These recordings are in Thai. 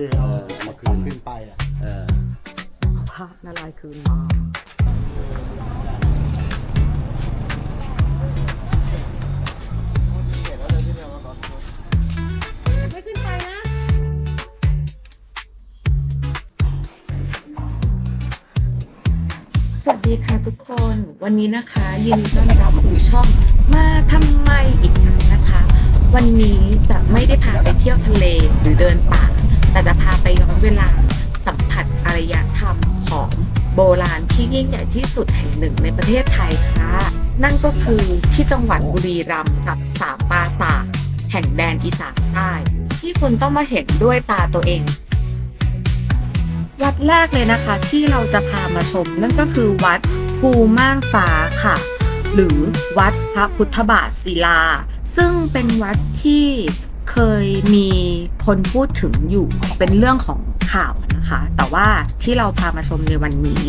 ที่เอามาคืนขึ้นไปอะเออพระนารายณ์คืนมาไม่ขึ้นไปนะ สวัสดีค่ะทุกคนวันนี้นะคะยินดีต้อนรับสู่ช่องมาทำไมอีกครั้งนะคะ วันนี้จะไม่ได้พาไปเที่ยวทะเลหรือเดินป่า แต่จะพาไปย้อนเวลาสัมผัสอารยธรรมของโบราณที่ยิ่งใหญ่ที่สุดแห่งหนึ่งในประเทศไทยค่ะ นั่นก็คือที่จังหวัดบุรีรัมย์กับสามปราสาทแห่งแดนอีสานใต้ที่คุณต้องมาเห็นด้วยตาตัวเอง วัดแรกเลยนะคะที่เราจะพามาชม นั่นก็คือวัดภูม่านฟ้าค่ะ หรือวัดพระพุทธบาทศิลา ซึ่งเป็นวัดที่ เคยมีคนพูดถึงอยู่เป็นเรื่องของข่าวนะคะ แต่ว่าที่เราพามาชมในวันนี้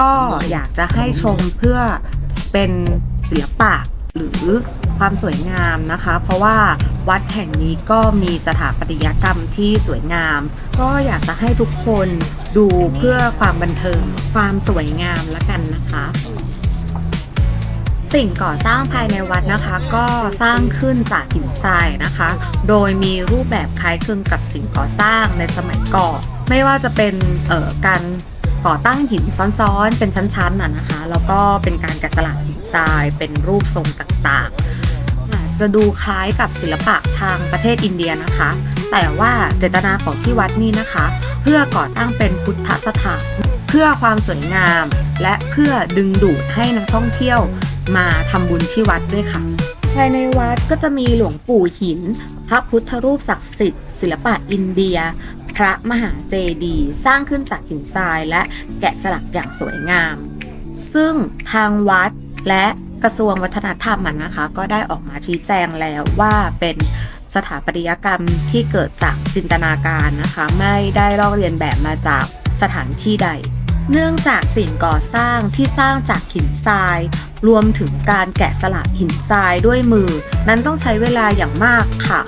ก็อยากจะให้ชมเพื่อเป็นศิลปะหรือความสวยงามนะคะ เพราะว่าวัดแห่งนี้ก็มีสถาปัตยกรรมที่สวยงาม ก็อยากจะให้ทุกคนดูเพื่อความบันเทิงความสวยงามละกันนะคะ สิ่งก่อสร้างภายในวัดนะคะ ก็สร้างขึ้นจากหินทรายนะคะ โดยมีรูปแบบคล้ายคลึงกับสิ่งก่อสร้างในสมัยก่อนไม่ว่าจะเป็นเอ่อการก่อตั้งหินซ้อนๆ เป็นชั้นๆน่ะนะคะ แล้วก็เป็นการแกะสลักหินทรายเป็นรูปทรงต่างๆจจะดูคล้ายกับศิลปะทางประเทศอินเดียนะคะ แต่ว่าเจตนาของที่วัดนี้นะคะ เพื่อก่อตั้งเป็นพุทธสถานเพื่อความสวยงาม และเพื่อดึงดูดให้นักท่องเที่ยว มาทำบุญที่วัดด้วยค่ะ ภายในวัดก็จะมีหลวงปู่หิน พระพุทธรูปศักดิ์สิทธิ์ศิลปะอินเดีย พระมหาเจดีย์สร้างขึ้นจากหินทรายและแกะสลักอย่างสวยงาม ซึ่งทางวัดและกระทรวงวัฒนธรรมนะคะ ก็ได้ออกมาชี้แจงแล้วว่าเป็นสถาปัตยกรรมที่เกิดจากจินตนาการนะคะ ไม่ได้ลอกเรียนแบบมาจากสถานที่ใด เนื่องจากสิ่งก่อสร้างที่สร้างจากหินทราย รวมถึงการแกะสลักหินทรายด้วยมือ นั้นต้องใช้เวลาอย่างมากค่ะ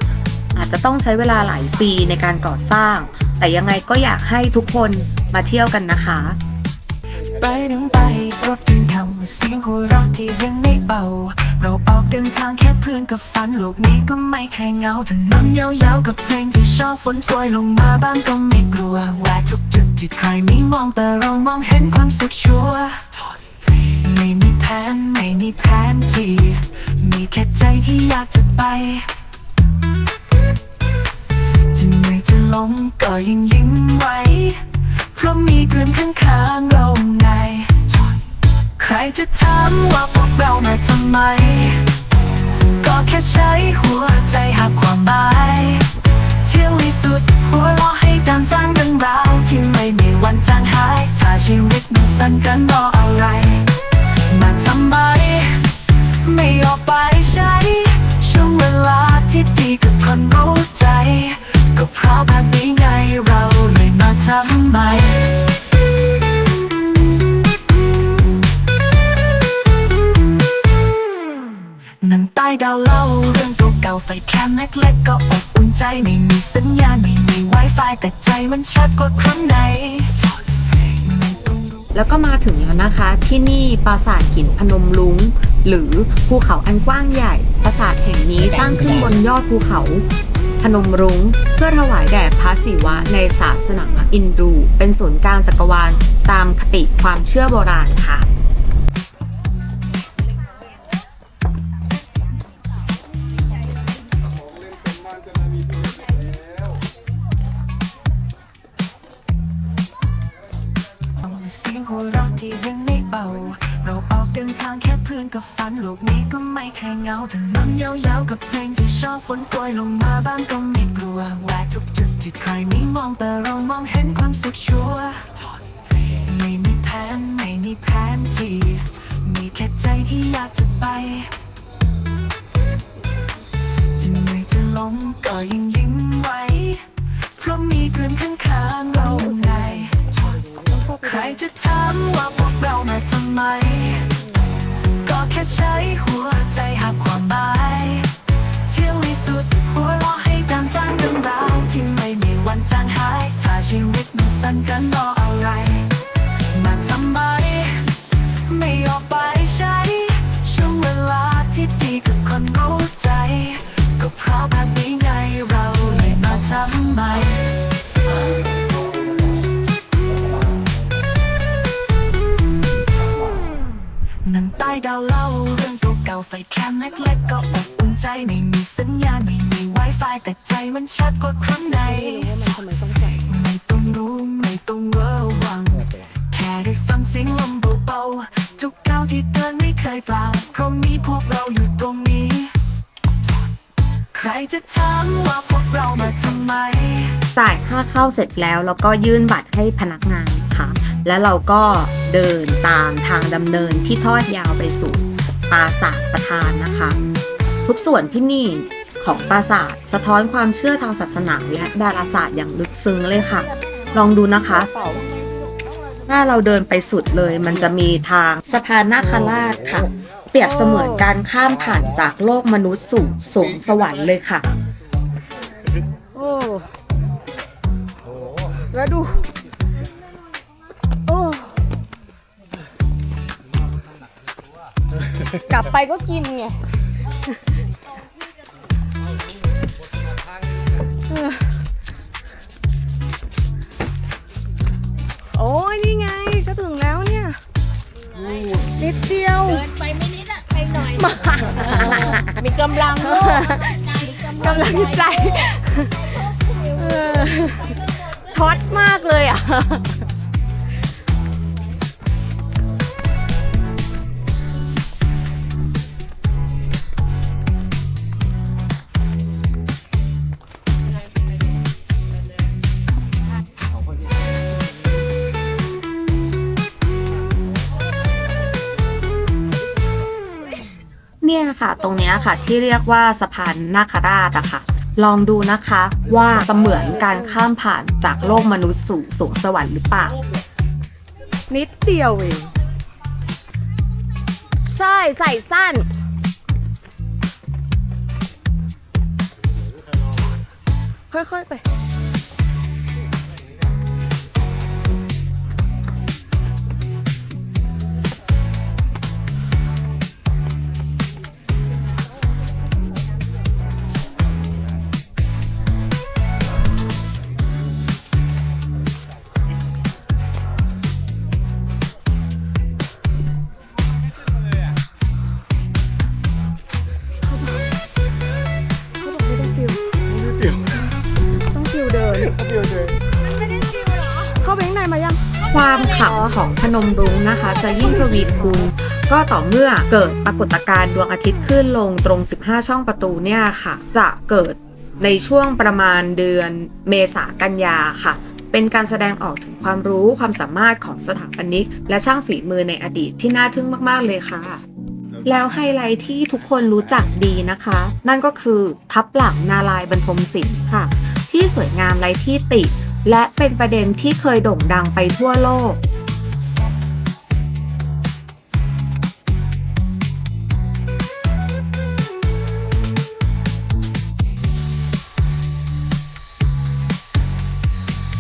อาจจะต้องใช้เวลาหลายปีในการก่อสร้าง แต่ยังไงก็อยากให้ทุกคนมาเที่ยวกันนะคะ ไปถึงไปรถกินคำเสียงหัวเราะที่ยังไม่เบา เราออกเดินทางแค่เพื่อนกับฝันโลกนี้ก็ไม่เคยเหงาถนนยาวๆกับเพลงที่ชอบฝนโปรยลงมาบ้างก็ไม่กลัวแหวกทุกจุดที่ใครไม่มองแต่เรามองเห็นความสุขชัวร์ไม่มีแผนไม่มีแผนที่มีแค่ใจที่อยากจะไปจะเหนื่อยจะลงก็ยังยิ้มไว้เพราะมีเพื่อนข้างๆเรางใคร จะถามว่าพวกเรามาทำไม ก็แค่ใช้หัวใจหาความหมายเที่ยวให้สุดหัวเราะให้ดังสร้างเรื่องราวที่ไม่มีวันจางหาย ถ้าชีวิตมันสั้นกันรออะไร มาทำไม ไม่ออกไปใช้ ช่วงเวลาที่ดี ใจไม่มีสัญญาณไม่มี Wi-Fi แต่ใจมันชัดกว่าครั้งไหน แล้วก็มาถึงแล้วนะคะ ที่นี่ปราสาทหินพนมลุงหรือภูเขาอันกว้างใหญ่ ปราสาทแห่งนี้สร้างขึ้นบนยอดภูเขา พนมรุง้ง เพื่อถวายแด่พระศิวะในศาสนาอินดู เป็นศูนย์กลางจักรวาลตามคติความเชื่อโบราณค่ะ กับฝันโลกนี้ก็ไม่เคยเหงาถนนยาวๆกับเพลงที่ชอบฝนโปรยลงมาบ้างก็ไม่กลัวแหวกทุกจุดที่ใครไม่มองแต่เรามองเห็นความสุขชัวร์ไม่มีแผนไม่มีแผนที่ มีแค่ใจที่อยากจะไปจะเหนื่อยจะล้มก็ยัง นั่าเล่าเรื่องเก่าๆไฟแคมเล็กๆก็อบอุ่นใจไม่มีสัญญาณไม่มี Wi-Fi แต่ใจมันชัดกว่าครั้งไหนไม่ต้องรู้ไม่ต้องเวอร์วัง แค่ได้ฟังเสียงลมเบาๆทุกก้าวที่เดินไม่เคยเปล่าเพราะมีพวกเราอยู่ตรงนี้ ใครจะถามว่าพวกเรามาทำไมจ่ายค่าเข้าเสร็จแล้วแล้วก็ยื่นบัตรให้พนักงาน แล้วเราก็เดินตามทางดำเนินที่ทอดยาวไปสู่ปราสาทประธานนะคะ ทุกส่วนที่นี่ของปราสาทสะท้อนความเชื่อทางศาสนาและดาราศาสตร์อย่างลึกซึ้งเลยค่ะ ลองดูนะคะ ถ้าเราเดินไปสุดเลยมันจะมีทางสะพานนาคราชค่ะ เปรียบเสมือนการข้ามผ่านจากโลกมนุษย์สู่สวงสวรรค์เลยค่ะ โอ้แล้วดู กลับไปก็กินไงเออโอ้ยนี่ไงก็ถึงแล้วเนี่ยนิดเดียวเดินไปไม่นิดอะไปหน่อยมามีกำลังโลกกำลังใจเออช็อตมากเลยอะ ค่ะ ตรงเนี้ยค่ะที่เรียกว่าสะพานนาคราชอะค่ะ ลองดูนะคะว่าเสมือนการข้ามผ่านจากโลกมนุษย์สู่สวงสวรรค์หรือเปล่า นิดเดียวเองใช่ใส่สั้น ค่อยๆไป ความขลังของพนมรุ้งนะคะ จะยิ่งทวีคูณก็ต่อเมื่อเกิดปรากฏการณ์ดวงอาทิตย์ขึ้นลงตรง 15 ช่องประตูเนี่ยค่ะ จะเกิดในช่วงประมาณเดือนเมษากันยาค่ะ เป็นการแสดงออกถึงความรู้ความสามารถของสถาปนิก และช่างฝีมือในอดีตที่น่าทึ่งมากๆเลยค่ะ แล้วไฮไลท์ที่ทุกคนรู้จักดีนะคะ นั่นก็คือทับหลังนาลายบรรทมศิลป์ค่ะ ที่สวยงามไร้ที่ติ และเป็นประเด็นที่เคยโด่งดังไปทั่วโลก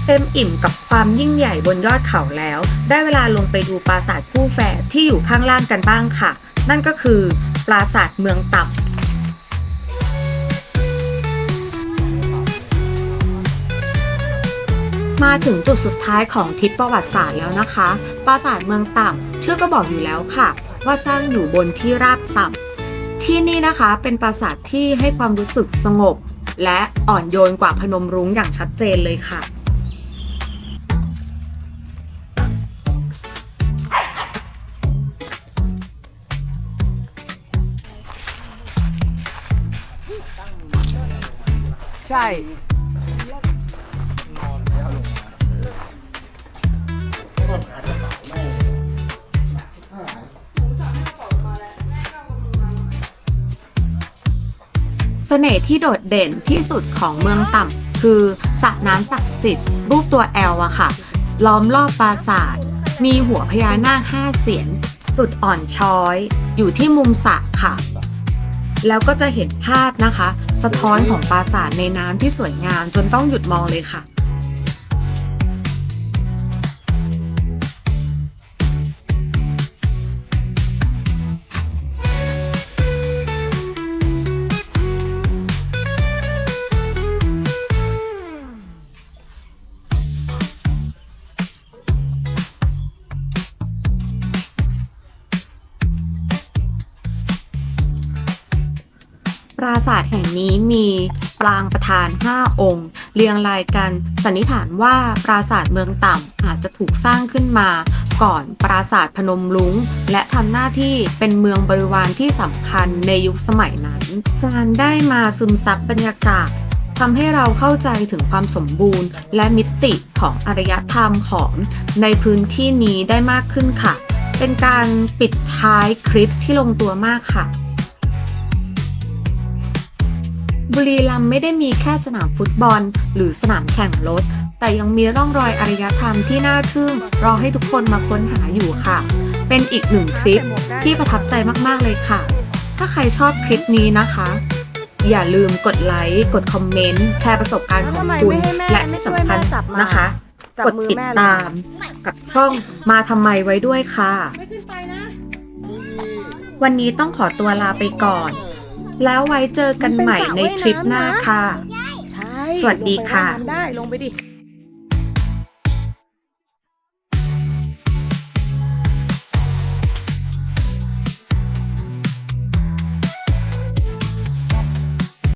เต็มอิ่มกับความยิ่งใหญ่บนยอดเขาแล้ว ได้เวลาลงไปดูปราสาทคู่แฝดที่อยู่ข้างล่างกันบ้างค่ะ นั่นก็คือ ปราสาทเมืองต่ำ มาถึงจุดสุดท้ายของทริปประวัติศาสตร์แล้วนะคะ ปราสาทเมืองต่ำชื่อก็บอกอยู่แล้วค่ะ ว่าสร้างอยู่บนที่ราบต่ำที่นี่นะคะเป็นปราสาทที่ให้ความรู้สึกสงบ และอ่อนโยนกว่าพนมรุ้งอย่างชัดเจนเลยค่ะใช่ เสน่ห์ที่โดดเด่นที่สุดของเมืองต่ำคือสระน้ำศักดิ์สิทธิ์ รูปตัวแอลอะค่ะ ล้อมรอบปราสาท มีหัวพญานาคห้าเสียน สุดอ่อนช้อย อยู่ที่มุมสระค่ะ แล้วก็จะเห็นภาพนะคะ สะท้อนของปราสาทในน้ำที่สวยงามจนต้องหยุดมองเลยค่ะ ราสาทแห่งนี้มีปรางประธาน 5 องค์ เรียงรายกันสันนิษฐานว่าปราสาทเมืองต่ำอาจจะถูกสร้างขึ้นมา ก่อนปราสาทพนมรุ้งและทำหน้าที่เป็นเมืองบริวารที่สำคัญในยุคสมัยนั้น การได้มาซึมซับบรรยากาศทำให้เราเข้าใจถึงความสมบูรณ์ และมิติของอารยธรรมของในพื้นที่นี้ได้มากขึ้นค่ะ เป็นการปิดท้ายคลิปที่ลงตัวมากค่ะ บุรีรัมย์ไม่ได้มีแค่สนามฟุตบอล หรือสนามแข่งรถ แต่ยังมีร่องรอยอารยธรรมที่น่าทึ่ง รอให้ทุกคนมาค้นหาอยู่ค่ะ เป็นอีกหนึ่งคลิปที่ประทับใจมากๆเลยค่ะ ถ้าใครชอบคลิปนี้นะคะ อย่าลืมกดไลค์ กดคอมเมนต์ แชร์ประสบการณ์ของคุณ และที่สำคัญนะคะ กดติดตาม กับช่องมาทำไมไว้ด้วยค่ะ วันนี้ต้องขอตัวลาไปก่อน แล้วไว้เจอกันใหม่ในทริปหน้าค่ะใช่สวัสดีค่ะลงไปว่ายน้ำได้ลงไปดิ